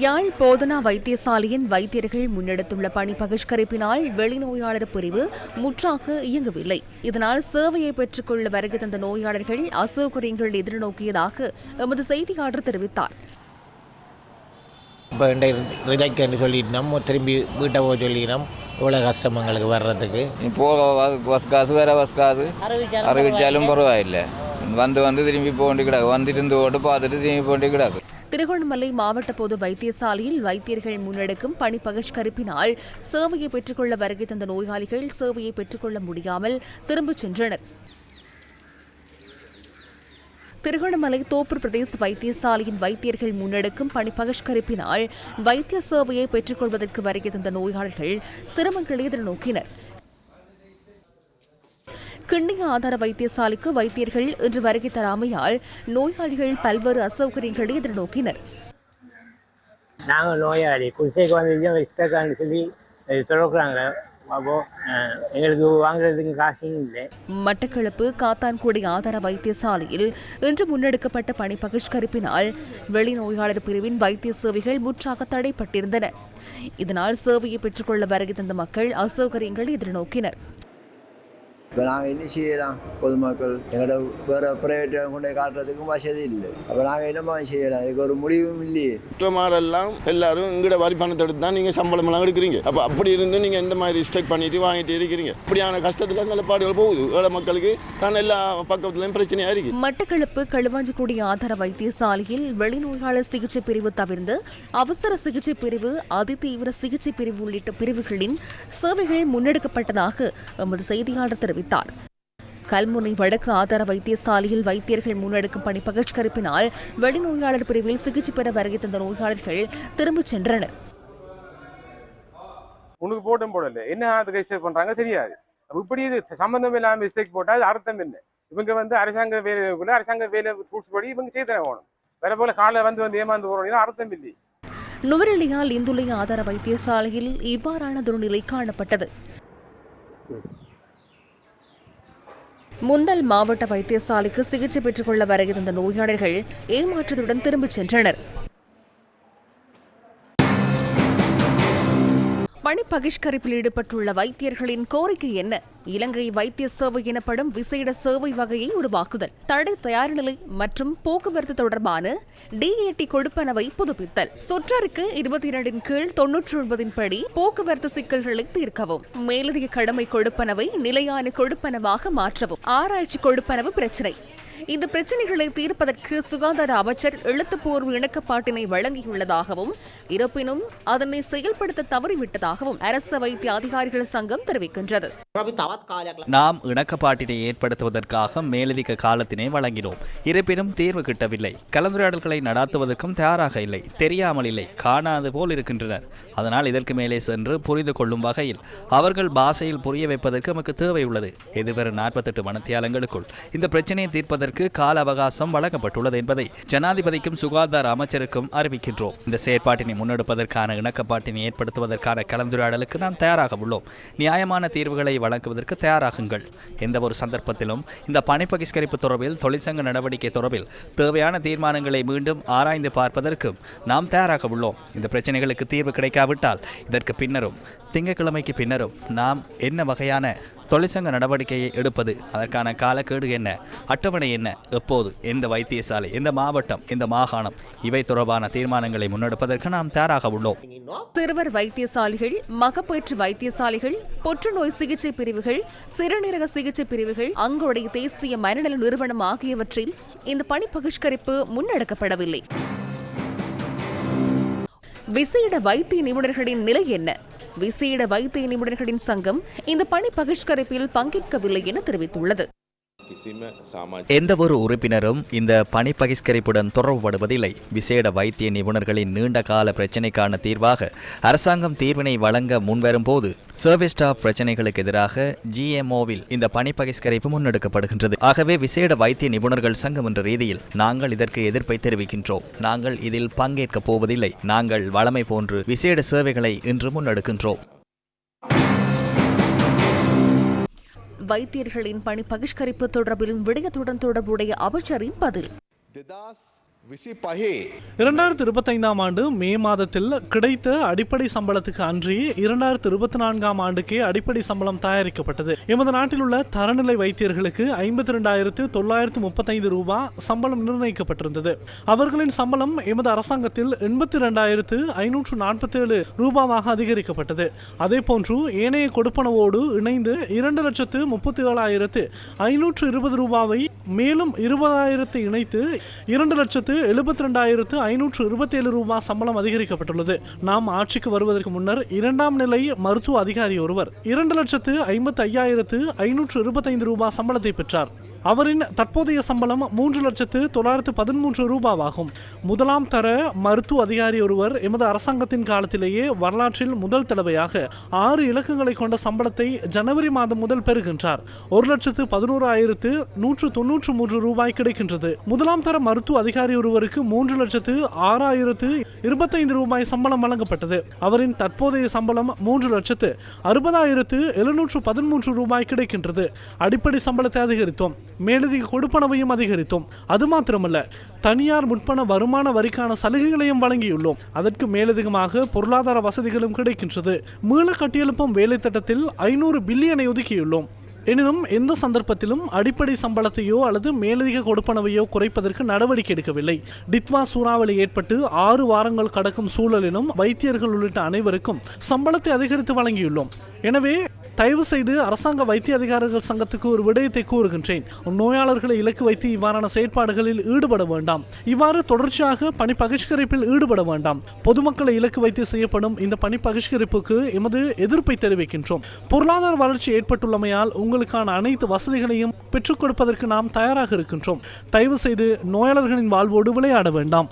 யாழ் போதனா வைத்தியசாலையின் வைத்தியர்கள் முன்னெடுத்துள்ள பணி பகிஷ்கரிப்பினால் வெளிநோயாளர் பிரிவு முற்றாக இயங்கவில்லை. இதனால் சேவையை பெற்றுக்கொள்ள வருகை தந்த நோயாளர்கள் அசௌகரியங்கள் எதிர்நோக்கியதாக எமது செய்தியாளர் தெரிவித்தார். இப்போ சொல்லிட்டு நம்ம திரும்பி வீட்டை போக சொல்லினோம் இவ்வளோ கஷ்டம் எங்களுக்கு வர்றதுக்கு. பஸ் காசு வேற பஸ் காசு. அறிவிச்சாலும் பரவாயில்லை. வந்து வந்து திரும்பி போக வேண்டி கிடக்கு வந்துட்டு இருந்து ஓட்டு பார்த்துட்டு திரும்பி போக கிடக்கு திருகோணமலை மாவட்ட பொது வைத்தியசாலையில் வைத்தியர்கள் முன்னெடுக்கும் பணி பகிஷ்கரிப்பினால் சேவையை பெற்றுக்கொள்ள வருகை தந்த நோயாளிகள் சேவையை பெற்றுக்கொள்ள முடியாமல் திரும்பிச் சென்றனர் திருகோணமலை தோப்பூர் பிரதேச வைத்தியசாலையின் வைத்தியர்கள் முன்னெடுக்கும் பணி பகிஷ்கரிப்பினால் வைத்திய சேவையை பெற்றுக்கொள்வதற்கு வருகை தந்த நோயாளிகள் சிரமங்களை எதிர்நோக்கினர் கிண்ணிய ஆதார வைத்தியசாலைக்கு வைத்தியர்கள் இன்று வருகை தராமையால் நோயாளிகள் பல்வேறு அசௌகரியங்களை எதிர்நோக்கினர். நாங்கள் நோயாளி குடிசைக்கு வந்து இஷ்டக்கான்னு சொல்லி திறக்கிறாங்க. எங்களுக்கு வாங்குறதுக்கு இல்லை. மட்டக்களப்பு காத்தான்குடி ஆதார வைத்தியசாலையில் இன்று முன்னெடுக்கப்பட்ட பணி பகிஷ்கரிப்பினால் வெளிநோயாளர் பிரிவின் வைத்திய சேவைகள் முற்றாக தடைப்பட்டிருந்தன. இதனால் சேவையை பெற்றுக்கொள்ள வருகை தந்த மக்கள் அசௌகரியங்களை எதிர்நோக்கினர். இப்போ நாங்கள் என்ன செய்யலாம்? பொதுமக்கள் எங்களோட வேறு ப்ரைவேட் கொண்டு காட்டுறதுக்கும் வசதி இல்லை. அப்போ நாங்கள் என்னமா செய்யலாம்? இதுக்கு ஒரு முடிவும் இல்லையே. குற்றமாரெல்லாம் எல்லாரும் எங்கட வரி பணத்தை எடுத்து தான் நீங்கள் சம்பளம் எல்லாம் எடுக்கிறீங்க. அப்போ அப்படி இருந்து நீங்கள் எந்த மாதிரி ஸ்ட்ரைக் பண்ணிட்டு வாங்கிட்டு இருக்கிறீங்க? இப்படியான கஷ்டத்தில் நல்ல பாடுகள் போகுது. ஏழை மக்களுக்கு தான் எல்லா பக்கத்துலையும் பிரச்சனையாக இருக்கு. மட்டக்களப்பு களுவாஞ்சிக்குடி ஆதார வைத்தியசாலையில் வெளிநோயாளர் சிகிச்சை பிரிவு தவிர்த்து அவசர சிகிச்சை பிரிவு அதிதீவிர சிகிச்சை பிரிவு உள்ளிட்ட பிரிவுகளின் சேவைகள் முன்னெடுக்கப்பட்டதாக எமது செய்தியாளர் தெரிவித்தார் கல்முனை வடக்கு ஆதார வைத்தியசாலையில் வைத்தியர்கள் முன்னெடுக்கும் பணி பகிஷ்கரிப்பினால் வெளிநோயாளர் பிரிவில் சிகிச்சை பெற வருகை தந்த நோயாளர்கள் திரும்பிச் சென்றனர். உனக்கு போட்டும் போடல என்ன அதுக்கு ரிஜிஸ்டர் பண்றாங்க? தெரியாது. இப்படி இது சம்பந்தம் இல்லாம மிஸ்டேக் போட்டா அது அர்த்தம் என்ன? இவங்க வந்து அரசாங்க வேலைக்குள்ள அரசாங்க வேலை ரூல்ஸ் படி இவங்க செய்து போகணும் வேற போல காலைல வந்து வந்து ஏமாந்து போறோம் அர்த்தம் இல்லை நுவரெலியால் இந்துளை ஆதார வைத்தியசாலையில் இவ்வாறானதொரு நிலை காணப்பட்டது. முந்தல் மாவட்ட வைத்தியசாலைக்கு சிகிச்சை பெற்றுக்கொள்ள வர இருந்த நோயாளர்கள் ஏமாற்றத்துடன் திரும்பிச் சென்றனர். பணி பகிஷ்கரிப்பில் ஈடுபட்டுள்ள வைத்தியர்களின் கோரிக்கை என்ன? இலங்கை வைத்திய சேவை எனப்படும் விசேட சேவை வகையை உருவாக்குதல் தடை தயார் நிலை மற்றும் போக்குவரத்து தொடர்பான டிஏடி கொடுப்பனவை புதுப்பித்தல். சொற்றறிக்கை இருபத்தி இரண்டின் கீழ் தொன்னூற்றி ஒன்பதின் படி போக்குவரத்து சிக்கல்களை தீர்க்கவும் மேலதிக கடமை கொடுப்பனவை நிலையான கொடுப்பனவாக மாற்றவும் ஆராய்ச்சி கொடுப்பனவு பிரச்சினை. இந்த பிரச்சனைகளை தீர்ப்பதற்கு சுகாதார அமைச்சர் எழுத்துப்பூர்வ இணக்கப்பாட்டினை வழங்கியுள்ளதாகவும் இருப்பினும் அதனை செயல்படுத்த தவறிவிட்டதாகவும் அரச வைத்திய அதிகாரிகள் சங்கம் தெரிவிக்கின்றது. நாம் இணக்கப்பாட்டினை ஏற்படுத்துவதற்காக மேலதிக காலத்தினை வழங்கினோம். இருப்பினும் தீர்வு கிட்டவில்லை. கலந்துரையாடல்களை நடாத்துவதற்கும் தயாராக இல்லை. தெரியாமல் இல்லை. காணாது போல் இருக்கின்றனர். அதனால் இதற்கு மேலே சென்று புரிந்து கொள்ளும் வகையில் அவர்கள் பாஷையில் புரிய வைப்பதற்கு நமக்கு தேவை உள்ளது. எதிர்வரும் நாற்பத்தெட்டு மனத்தியாலங்களுக்குள் இந்த பிரச்சனையை தீர்ப்பதற்கு கால அவகாசம் வழங்கப்பட்டுள்ளது என்பதை ஜனாதிபதிக்கும் சுகாதார அமைச்சருக்கும் அறிவிக்கின்றோம். இந்த செயற்பாட்டினை முன்னெடுப்பதற்கான இணக்கப்பாட்டினை ஏற்படுத்துவதற்கான கலந்துரையாடலுக்கு நாம் தயாராக உள்ளோம். நியாயமான தீர்வுகளை வழங்குவதற்கு தயாராகுங்கள். எந்த ஒரு சந்தர்ப்பத்திலும் இந்த பணி பகிஷ்கரிப்பு தொடர்பில் தொழிற்சங்க நடவடிக்கை தொடர்பில் தேவையான தீர்மானங்களை மீண்டும் ஆராய்ந்து பார்ப்பதற்கும் நாம் தயாராக உள்ளோம். இந்த பிரச்சனைகளுக்கு தீர்வு கிடைக்காவிட்டால் இதற்கு பின்னரும் திங்கட்கிழமைக்கு பின்னரும் நாம் என்ன வகையான தொழிற்சங்க நடவடிக்கையை எடுப்பது அதற்கான காலக்கேடு என்ன? அட்டவணை என்ன? எப்போது? எந்த வைத்தியசாலை? எந்த மாவட்டம்? எந்த மாகாணம்? இவை தொடர்பான தீர்மானங்களை முன்னெடுப்பதற்கு நாம் தயாராக உள்ளோம். சிறுவர் வைத்தியசாலைகள் மகப்பேற்று வைத்தியசாலைகள் புற்றுநோய் சிகிச்சை பிரிவுகள் சிறுநீரக சிகிச்சை பிரிவுகள் அங்குடைய தேசிய மனநல நிறுவனம் ஆகியவற்றில் இந்த பணி பகிஷ்கரிப்பு முன்னெடுக்கப்படவில்லை. விசேட வைத்திய நிபுணர்களின் நிலை என்ன? விசேட வைத்திய நிபுணர்களின் சங்கம் இந்த பணி பகிஷ்கரிப்பில் பங்கேற்கவில்லை என தெரிவித்துள்ளது. எந்த ஒரு உறுப்பினரும் இந்த பணி பகிஷ்கரிப்புடன் தொடர்புபடுவதில்லை. விசேட வைத்திய நிபுணர்களின் நீண்ட கால பிரச்சினைக்கான தீர்வாக அரசாங்கம் தீர்வினை வழங்க முன்வரும் போது சர்வீஸ் ஸ்டாப் பிரச்சனைகளுக்கு எதிராக ஜிஎம்ஓவில் இந்த பணி பகிஷ்கரிப்பு முன்னெடுக்கப்படுகின்றது. ஆகவே விசேட வைத்திய நிபுணர்கள் சங்கம் என்ற ரீதியில் நாங்கள் இதற்கு எதிர்ப்பை தெரிவிக்கின்றோம். நாங்கள் இதில் பங்கேற்கப் போவதில்லை. நாங்கள் வளமை போன்று விசேட சேவைகளை இன்று முன்னெடுக்கின்றோம். வைத்தியர்களின் பணி பகிஷ்கரிப்பு தொடர்பிலும் விடயத்துடன் தொடர்புடைய அமைச்சரின் பதில். இரண்டாயிரத்தி இருபத்தைந்தாம் ஆண்டு மே மாதத்தில் கிடைத்த அடிப்படை சம்பளத்துக்கு அன்றி இரண்டாயிரத்தி இருபத்தி நான்காம் ஆண்டுக்கே அடிப்படை சம்பளம் தயாரிக்கப்பட்டது. எமது நாட்டில் உள்ள தரநிலை வைத்தியர்களுக்கு ஐம்பத்தி ரெண்டாயிரத்து தொள்ளாயிரத்து முப்பத்தைந்து ரூபாய் சம்பளம் நிர்ணயிக்கப்பட்டிருந்தது. அவர்களின் சம்பளம் எமது அரசாங்கத்தில் எண்பத்தி ரெண்டாயிரத்து ஐநூற்று நாற்பத்தி ஏழு ரூபாவாக அதிகரிக்கப்பட்டது. அதே போன்று ஏனைய கொடுப்பனவோடு இணைந்து இரண்டு லட்சத்து முப்பத்தி ஏழாயிரத்து ஐநூற்று இருபது ரூபாவை மேலும் இருபதாயிரத்தை இணைத்து இரண்டு லட்சத்து எழுபத்தி ரெண்டாயிரத்து ஐநூற்று இருபத்தி ஏழு ரூபாய் சம்பளம் அதிகரிக்கப்பட்டுள்ளது. நாம் ஆட்சிக்கு வருவதற்கு முன்னர் இரண்டாம் நிலை மருத்துவ அதிகாரி ஒருவர் இரண்டு லட்சத்து ஐம்பத்தி ஐயாயிரத்து ஐநூற்று இருபத்தைந்து ரூபாய் சம்பளத்தை பெற்றார். அவரின் தற்போதைய சம்பளம் மூன்று லட்சத்து தொள்ளாயிரத்து பதிமூன்று ரூபாவாகும். முதலாம் தர மருத்துவ அதிகாரி ஒருவர் எமது அரசாங்கத்தின் காலத்திலேயே வரலாற்றில் முதல் தடவையாக ஆறு இலக்கங்களை கொண்ட சம்பளத்தை ஜனவரி மாதம் முதல் பெறுகின்றார். ஒரு லட்சத்து பதினோராயிரத்து நூற்று தொன்னூற்று மூன்று ரூபாய் கிடைக்கின்றது. முதலாம் தர மருத்துவ அதிகாரி ஒருவருக்கு மூன்று லட்சத்து ஆறாயிரத்து இருபத்தைந்து ரூபாய் சம்பளம் வழங்கப்பட்டது. அவரின் தற்போதைய சம்பளம் மூன்று லட்சத்து அறுபதாயிரத்து எழுநூற்று பதிமூன்று ரூபாய் கிடைக்கின்றது. அடிப்படை சம்பளத்தை அதிகரித்தோம். மேலதிக கொடுப்பனவையும் அதிகரித்தோம். அது மாத்திரமல்ல தனியார் முற்பண வருமான வரிக்கான சலுகைகளையும் வழங்கியுள்ளோம். அதற்கு மேலதிகமாக பொருளாதார வசதிகளும் கிடைக்கின்றது. மீள கட்டியெழுப்பும் வேலை திட்டத்தில் ஐநூறு பில்லியனை ஒதுக்கியுள்ளோம். எனினும் எந்த சந்தர்ப்பத்திலும் அடிப்படை சம்பளத்தையோ அல்லது மேலதிக கொடுப்பனவையோ குறைப்பதற்கு நடவடிக்கை எடுக்கவில்லை. டித்வா சூறாவளி ஏற்பட்டு ஆறு வாரங்கள் கடக்கும் சூழலிலும் வைத்தியர்கள் உள்ளிட்ட அனைவருக்கும் சம்பளத்தை அதிகரித்து வழங்கியுள்ளோம். எனவே தயவு செய்து அரசாங்க வைத்திய அதிகாரிகள் சங்கத்துக்கு ஒரு விடயத்தை கூறுகின்றேன். நோயாளர்களை இலக்கு வைத்து இவ்வாறான செயற்பாடுகளில் ஈடுபட வேண்டாம். இவ்வாறு தொடர்ச்சியாக பணி பகிஷ்கரிப்பில் ஈடுபட வேண்டாம். பொதுமக்களை இலக்கு வைத்து செய்யப்படும் இந்த பணி பகிஷ்கரிப்புக்கு எமது எதிர்ப்பை தெரிவிக்கின்றோம். பொருளாதார வளர்ச்சி ஏற்பட்டுள்ளமையால் உங்களுக்கான அனைத்து வசதிகளையும் பெற்றுக் கொடுப்பதற்கு நாம் தயாராக இருக்கின்றோம். தயவு செய்து நோயாளர்களின் வாழ்வோடு விளையாட வேண்டாம்.